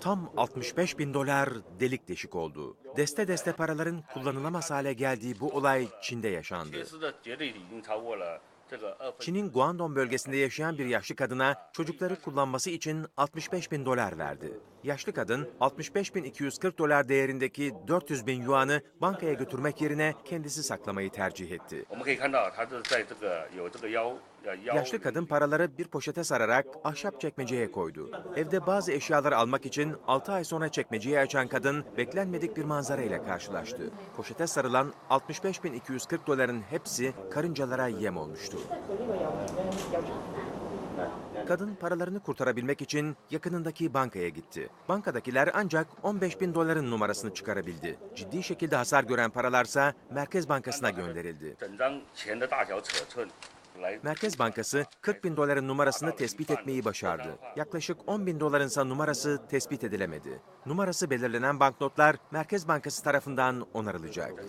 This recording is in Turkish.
Tam 65 bin dolar delik deşik oldu. Deste deste paraların kullanılamaz hale geldiği bu olay Çin'de yaşandı. Çin'in Guangdong bölgesinde yaşayan bir yaşlı kadına çocukları kullanması için 65 bin dolar verdi. Yaşlı kadın 65 bin 240 dolar değerindeki 400 bin yuanı bankaya götürmek yerine kendisi saklamayı tercih etti. Yaşlı kadın paraları bir poşete sararak ahşap çekmeceye koydu. Evde bazı eşyaları almak için 6 ay sonra çekmeceyi açan kadın beklenmedik bir manzara ile karşılaştı. Poşete sarılan 65.240 doların hepsi karıncalara yem olmuştu. Kadın paralarını kurtarabilmek için yakınındaki bankaya gitti. Bankadakiler ancak 15 bin doların numarasını çıkarabildi. Ciddi şekilde hasar gören paralarsa Merkez Bankası'na gönderildi. Merkez Bankası 40 bin doların numarasını tespit etmeyi başardı. Yaklaşık 10 bin dolarınsa numarası tespit edilemedi. Numarası belirlenen banknotlar Merkez Bankası tarafından onarılacak.